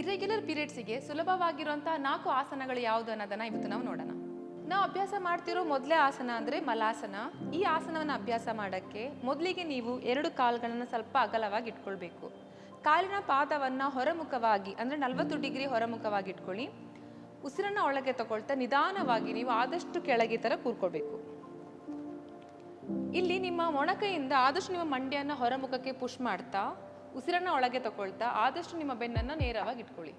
Irregular ಪೀರಿಯಡ್ಸಿಗೆ ಸುಲಭವಾಗಿರುವಂತಹ ನಾಲ್ಕು ಆಸನಗಳು ಯಾವುದು ಅನ್ನೋದನ್ನ ಇವತ್ತು ನಾವು ನೋಡೋಣ. ನಾವು ಅಭ್ಯಾಸ ಮಾಡ್ತಿರೋ ಮೊದಲೇ ಆಸನ ಅಂದರೆ ಮಲಾಸನ. ಈ ಆಸನವನ್ನು ಅಭ್ಯಾಸ ಮಾಡೋಕ್ಕೆ ಮೊದಲಿಗೆ ನೀವು ಎರಡು ಕಾಲುಗಳನ್ನು ಸ್ವಲ್ಪ ಅಗಲವಾಗಿ ಇಟ್ಕೊಳ್ಬೇಕು. ಕಾಲಿನ ಪಾದವನ್ನು ಹೊರಮುಖವಾಗಿ ಅಂದರೆ ನಲವತ್ತು ಡಿಗ್ರಿ ಹೊರಮುಖವಾಗಿ ಇಟ್ಕೊಳ್ಳಿ. ಉಸಿರನ್ನು ಒಳಗೆ ತಗೊಳ್ತಾ ನಿಧಾನವಾಗಿ ನೀವು ಆದಷ್ಟು ಕೆಳಗೆ ಥರ ಕೂರ್ಕೊಳ್ಬೇಕು. ಇಲ್ಲಿ ನಿಮ್ಮ ಮೊಣಕೈಯಿಂದ ಆದಷ್ಟು ನಿಮ್ಮ ಮಂಡ್ಯನ ಹೊರಮುಖಕ್ಕೆ ಪುಷ್ ಮಾಡ್ತಾ ಉಸಿರನ್ನ ಒಳಗೆ ತಗೊಳ್ತಾ ಆದಷ್ಟು ನಿಮ್ಮ ಬೆನ್ನನ್ನು ನೇರವಾಗಿ ಇಟ್ಕೊಳ್ಳಿ.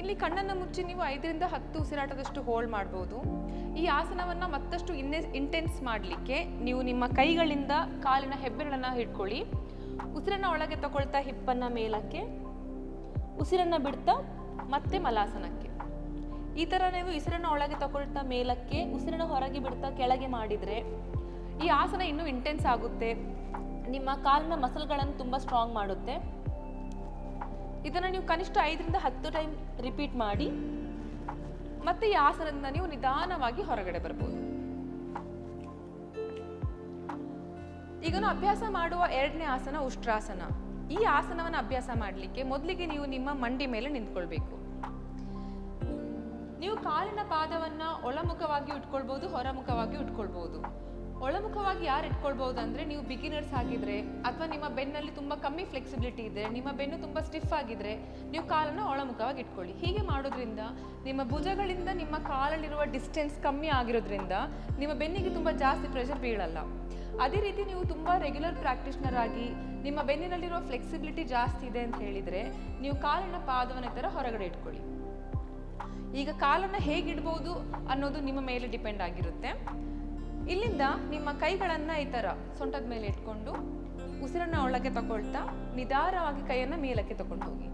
ಇಲ್ಲಿ ಕಣ್ಣನ್ನು ಮುಚ್ಚಿ ನೀವು ಐದರಿಂದ ಹತ್ತು ಉಸಿರಾಟದಷ್ಟು ಹೋಲ್ಡ್ ಮಾಡ್ಬೋದು. ಈ ಆಸನವನ್ನು ಮತ್ತಷ್ಟು ಇನ್ನೆ ಇಂಟೆನ್ಸ್ ಮಾಡಲಿಕ್ಕೆ ನೀವು ನಿಮ್ಮ ಕೈಗಳಿಂದ ಕಾಲಿನ ಹೆಬ್ಬೆರಳನ್ನು ಹಿಡ್ಕೊಳ್ಳಿ. ಉಸಿರನ್ನ ಒಳಗೆ ತಗೊಳ್ತಾ ಹಿಪ್ಪನ್ನು ಮೇಲಕ್ಕೆ, ಉಸಿರನ್ನ ಬಿಡ್ತಾ ಮತ್ತೆ ಮಲಾಸನಕ್ಕೆ. ಈ ಥರ ನೀವು ಉಸಿರನ್ನು ಒಳಗೆ ತಗೊಳ್ತಾ ಮೇಲಕ್ಕೆ, ಉಸಿರನ್ನ ಹೊರಗೆ ಬಿಡ್ತಾ ಕೆಳಗೆ ಮಾಡಿದರೆ ಈ ಆಸನ ಇನ್ನೂ ಇಂಟೆನ್ಸ್ ಆಗುತ್ತೆ. ನಿಮ್ಮ ಕಾಲಿನ ಮಸಲ್ಗಳನ್ನು ತುಂಬ ಸ್ಟ್ರಾಂಗ್ ಮಾಡುತ್ತೆ. ಇದನ್ನು ನೀವು ಕನಿಷ್ಠ ಐದರಿಂದ ಹತ್ತು ಟೈಮ್ ರಿಪೀಟ್ ಮಾಡಿ, ಮತ್ತೆ ಈ ಆಸನದಿಂದ ನೀವು ನಿಧಾನವಾಗಿ ಹೊರಗಡೆ ಬರ್ಬೋದು. ಈಗ ಅಭ್ಯಾಸ ಮಾಡುವ ಎರಡನೇ ಆಸನ ಉಷ್ಟ್ರಾಸನ. ಈ ಆಸನವನ್ನು ಅಭ್ಯಾಸ ಮಾಡಲಿಕ್ಕೆ ಮೊದಲಿಗೆ ನೀವು ನಿಮ್ಮ ಮಂಡಿ ಮೇಲೆ ನಿಂತ್ಕೊಳ್ಬೇಕು. ನೀವು ಕಾಲಿನ ಪಾದವನ್ನ ಒಳಮುಖವಾಗಿ ಇಟ್ಕೊಳ್ಬಹುದು ಹೊರಮುಖವಾಗಿ ಇಟ್ಕೊಳ್ಬಹುದು ಒಳಮುಖವಾಗಿ ಯಾರು ಇಟ್ಕೊಳ್ಬಹುದು ಅಂದ್ರೆ ನೀವು ಬಿಗಿನರ್ಸ್ ಆಗಿದ್ರೆ ಅಥವಾ ನಿಮ್ಮ ಬೆನ್ನಲ್ಲಿ ತುಂಬಾ ಕಮ್ಮಿ ಫ್ಲೆಕ್ಸಿಬಿಲಿಟಿ ಇದೆ ನಿಮ್ಮ ಬೆನ್ನು ತುಂಬಾ ಸ್ಟಿಫ್ ಆಗಿದ್ರೆ ನೀವು ಕಾಲನ್ನು ಒಳಮುಖವಾಗಿ ಇಟ್ಕೊಳ್ಳಿ. ಹೀಗೆ ಮಾಡೋದ್ರಿಂದ ನಿಮ್ಮ ಭುಜಗಳಿಂದ ನಿಮ್ಮ ಕಾಲಲ್ಲಿರುವ ಡಿಸ್ಟೆನ್ಸ್ ಕಮ್ಮಿ ಆಗಿರೋದ್ರಿಂದ ನಿಮ್ಮ ಬೆನ್ನಿಗೆ ತುಂಬಾ ಜಾಸ್ತಿ ಪ್ರೆಷರ್ ಬೀಳಲ್ಲ. ಅದೇ ರೀತಿ ನೀವು ತುಂಬಾ ರೆಗ್ಯುಲರ್ ಪ್ರಾಕ್ಟೀಸ್ನರ್ ಆಗಿ ನಿಮ್ಮ ಬೆನ್ನಿನಲ್ಲಿರುವ ಫ್ಲೆಕ್ಸಿಬಿಲಿಟಿ ಜಾಸ್ತಿ ಇದೆ ಅಂತ ಹೇಳಿದ್ರೆ ನೀವು ಕಾಲಿನ ಪಾದವನ ಥರ ಹೊರಗಡೆ ಇಟ್ಕೊಳ್ಳಿ. ಈಗ ಕಾಲನ್ನು ಹೇಗಿಡ್ಬೋದು ಅನ್ನೋದು ನಿಮ್ಮ ಮೇಲೆ ಡಿಪೆಂಡ್ ಆಗಿರುತ್ತೆ. ಇಲ್ಲಿಂದ ನಿಮ್ಮ ಕೈಗಳನ್ನು ಈ ಥರ ಸೊಂಟದ ಮೇಲೆ ಇಟ್ಕೊಂಡು ಉಸಿರನ್ನ ಒಳಗೆ ತಗೊಳ್ತಾ ನಿಧಾನವಾಗಿ ಕೈಯನ್ನು ಮೇಲಕ್ಕೆ ತಗೊಂಡು ಹೋಗಿ.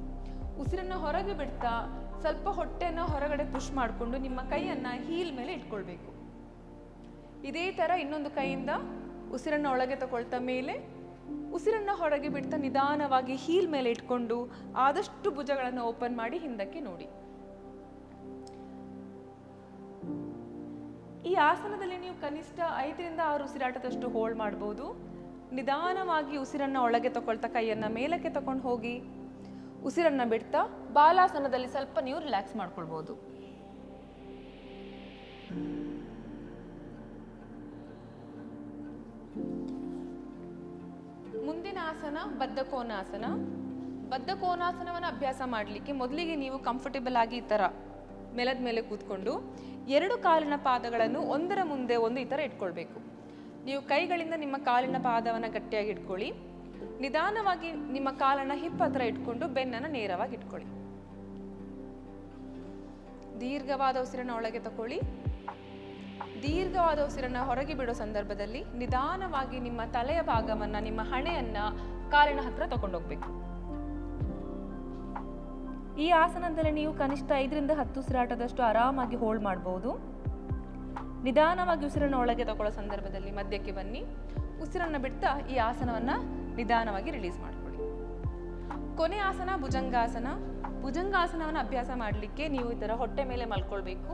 ಉಸಿರನ್ನ ಹೊರಗೆ ಬಿಡ್ತಾ ಸ್ವಲ್ಪ ಹೊಟ್ಟೆನ ಹೊರಗಡೆ ಪುಷ್ ಮಾಡಿಕೊಂಡು ನಿಮ್ಮ ಕೈಯನ್ನು ಹೀಲ್ ಮೇಲೆ ಇಟ್ಕೊಳ್ಬೇಕು. ಇದೇ ಥರ ಇನ್ನೊಂದು ಕೈಯಿಂದ ಉಸಿರನ್ನ ಒಳಗೆ ತಗೊಳ್ತಾ ಮೇಲೆ ಉಸಿರನ್ನ ಹೊರಗೆ ಬಿಡ್ತಾ ನಿಧಾನವಾಗಿ ಹೀಲ್ ಮೇಲೆ ಇಟ್ಕೊಂಡು ಆದಷ್ಟು ಭುಜಗಳನ್ನು ಓಪನ್ ಮಾಡಿ ಹಿಂದಕ್ಕೆ ನೋಡಿ. ಈ ಆಸನದಲ್ಲಿ ನೀವು ಕನಿಷ್ಠ ಐದರಿಂದ ಆರು ಉಸಿರಾಟದಷ್ಟು ಹೋಲ್ಡ್ ಮಾಡ್ಬೋದು. ನಿಧಾನವಾಗಿ ಉಸಿರನ್ನು ಒಳಗೆ ತಗೊಳ್ತಾ ಕೈಯನ್ನ ಮೇಲಕ್ಕೆ ತಗೊಂಡು ಹೋಗಿ ಉಸಿರನ್ನ ಬಿಡ್ತಾ ಬಾಲಾಸನದಲ್ಲಿ ಸ್ವಲ್ಪ ನೀವು ರಿಲ್ಯಾಕ್ಸ್ ಮಾಡ್ಕೊಳ್ಬೋದು. ಮುಂದಿನ ಆಸನ ಬದ್ಧ ಕೋನಾಸನ ಬದ್ಧ ಕೋನಾಸನವನ್ನು ಅಭ್ಯಾಸ ಮಾಡಲಿಕ್ಕೆ ಮೊದಲಿಗೆ ನೀವು ಕಂಫರ್ಟೇಬಲ್ ಆಗಿ ಈ ಥರ ನೆಲದ ಮೇಲೆ ಕೂತ್ಕೊಂಡು ಎರಡು ಕಾಲಿನ ಪಾದಗಳನ್ನು ಒಂದರ ಮುಂದೆ ಒಂದು ಈ ಥರ ಇಟ್ಕೊಳ್ಬೇಕು. ನೀವು ಕೈಗಳಿಂದ ನಿಮ್ಮ ಕಾಲಿನ ಪಾದವನ್ನು ಗಟ್ಟಿಯಾಗಿ ಇಟ್ಕೊಳ್ಳಿ. ನಿಧಾನವಾಗಿ ನಿಮ್ಮ ಕಾಲನ್ನು ಹಿಪ್ ಹತ್ರ ಇಟ್ಕೊಂಡು ಬೆನ್ನನ್ನು ನೇರವಾಗಿ ಇಟ್ಕೊಳ್ಳಿ. ದೀರ್ಘವಾದ ಉಸಿರನ್ನು ಒಳಗೆ ತಗೊಳ್ಳಿ ದೀರ್ಘವಾದ ಉಸಿರನ್ನು ಹೊರಗೆ ಬಿಡೋ ಸಂದರ್ಭದಲ್ಲಿ ನಿಧಾನವಾಗಿ ನಿಮ್ಮ ತಲೆಯ ಭಾಗವನ್ನ, ನಿಮ್ಮ ಹಣೆಯನ್ನ ಕಾಲಿನ ಹತ್ರ ತಗೊಂಡೋಗ್ಬೇಕು ಈ ಆಸನದಲ್ಲಿ ನೀವು ಕನಿಷ್ಠ ಐದರಿಂದ ಹತ್ತು ಉಸಿರಾಟದಷ್ಟು ಆರಾಮಾಗಿ ಹೋಲ್ಡ್ ಮಾಡಬಹುದು ನಿಧಾನವಾಗಿ ಉಸಿರನ್ನು ಒಳಗೆ ತಗೊಳ್ಳೋ ಸಂದರ್ಭದಲ್ಲಿ ಮಧ್ಯಕ್ಕೆ ಬನ್ನಿ. ಉಸಿರನ್ನು ಬಿಡ್ತಾ ಈ ಆಸನವನ್ನು ನಿಧಾನವಾಗಿ ರಿಲೀಸ್ ಮಾಡ್ಕೊಳ್ಳಿ. ಕೊನೆ ಆಸನ ಭುಜಂಗಾಸನ. ಭುಜಂಗಾಸನವನ್ನು ಅಭ್ಯಾಸ ಮಾಡಲಿಕ್ಕೆ ನೀವು ಈ ಥರ ಹೊಟ್ಟೆ ಮೇಲೆ ಮಲ್ಕೊಳ್ಬೇಕು.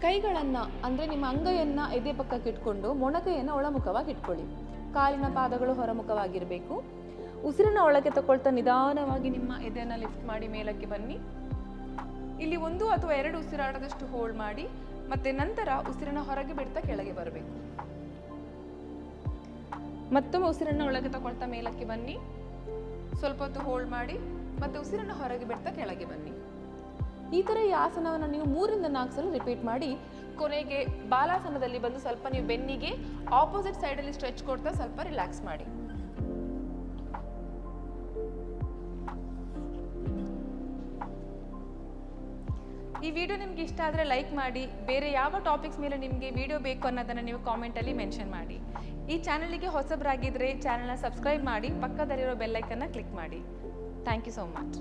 ಕೈಗಳನ್ನ ಅಂದ್ರೆ ನಿಮ್ಮ ಅಂಗೈಯನ್ನು ಎದೆ ಪಕ್ಕಕ್ಕೆ ಇಟ್ಕೊಂಡು ಮೊಣಕೈಯನ್ನು ಒಳಮುಖವಾಗಿ ಇಟ್ಕೊಳ್ಳಿ. ಕಾಲಿನ ಪಾದಗಳು ಹೊರಮುಖವಾಗಿರಬೇಕು. ಉಸಿರನ್ನ ಒಳಗೆ ತಗೊಳ್ತಾ ನಿಧಾನವಾಗಿ ನಿಮ್ಮ ಎದೆಯನ್ನ ಲಿಫ್ಟ್ ಮಾಡಿ ಮೇಲಕ್ಕೆ ಬನ್ನಿ. ಇಲ್ಲಿ ಒಂದು ಅಥವಾ ಎರಡು ಉಸಿರಾಟದಷ್ಟು ಹೋಲ್ಡ್ ಮಾಡಿ, ಮತ್ತೆ ನಂತರ ಉಸಿರನ್ನ ಹೊರಗೆ ಬಿಡ್ತಾ ಕೆಳಗೆ ಬರಬೇಕು. ಮತ್ತೊಮ್ಮೆ ಉಸಿರನ್ನ ಒಳಗೆ ತಗೊಳ್ತಾ ಮೇಲಕ್ಕೆ ಬನ್ನಿ. ಸ್ವಲ್ಪ ಹೊತ್ತು ಹೋಲ್ಡ್ ಮಾಡಿ, ಮತ್ತೆ ಉಸಿರನ್ನ ಹೊರಗೆ ಬಿಡ್ತಾ ಕೆಳಗೆ ಬನ್ನಿ. ಈ ಥರ ಈ ಆಸನವನ್ನು ನೀವು ಮೂರಿಂದ ನಾಲ್ಕು ಸಲ ರಿಪೀಟ್ ಮಾಡಿ, ಕೊನೆಗೆ ಬಾಲಾಸನದಲ್ಲಿ ಬಂದು ಸ್ವಲ್ಪ ನೀವು ಬೆನ್ನಿಗೆ ಆಪೋಸಿಟ್ ಸೈಡಲ್ಲಿ ಸ್ಟ್ರೆಚ್ ಕೊಡ್ತಾ ಸ್ವಲ್ಪ ರಿಲ್ಯಾಕ್ಸ್ ಮಾಡಿ. ಈ ವಿಡಿಯೋ ನಿಮ್ಗೆ ಇಷ್ಟ ಆದರೆ ಲೈಕ್ ಮಾಡಿ, ಬೇರೆ ಯಾವ ಟಾಪಿಕ್ಸ್ ಮೇಲೆ ನಿಮಗೆ ವಿಡಿಯೋ ಬೇಕು ಅನ್ನೋದನ್ನು ನೀವು ಕಾಮೆಂಟಲ್ಲಿ ಮೆನ್ಷನ್ ಮಾಡಿ. ಈ ಚಾನಲಿಗೆ ಹೊಸಬರಾಗಿದ್ದರೆ ಚಾನಲ್ನ ಸಬ್ಸ್ಕ್ರೈಬ್ ಮಾಡಿ, ಪಕ್ಕದಲ್ಲಿರೋ ಬೆಲ್ಲೈಕನ್ನ ಕ್ಲಿಕ್ ಮಾಡಿ. Thank you so much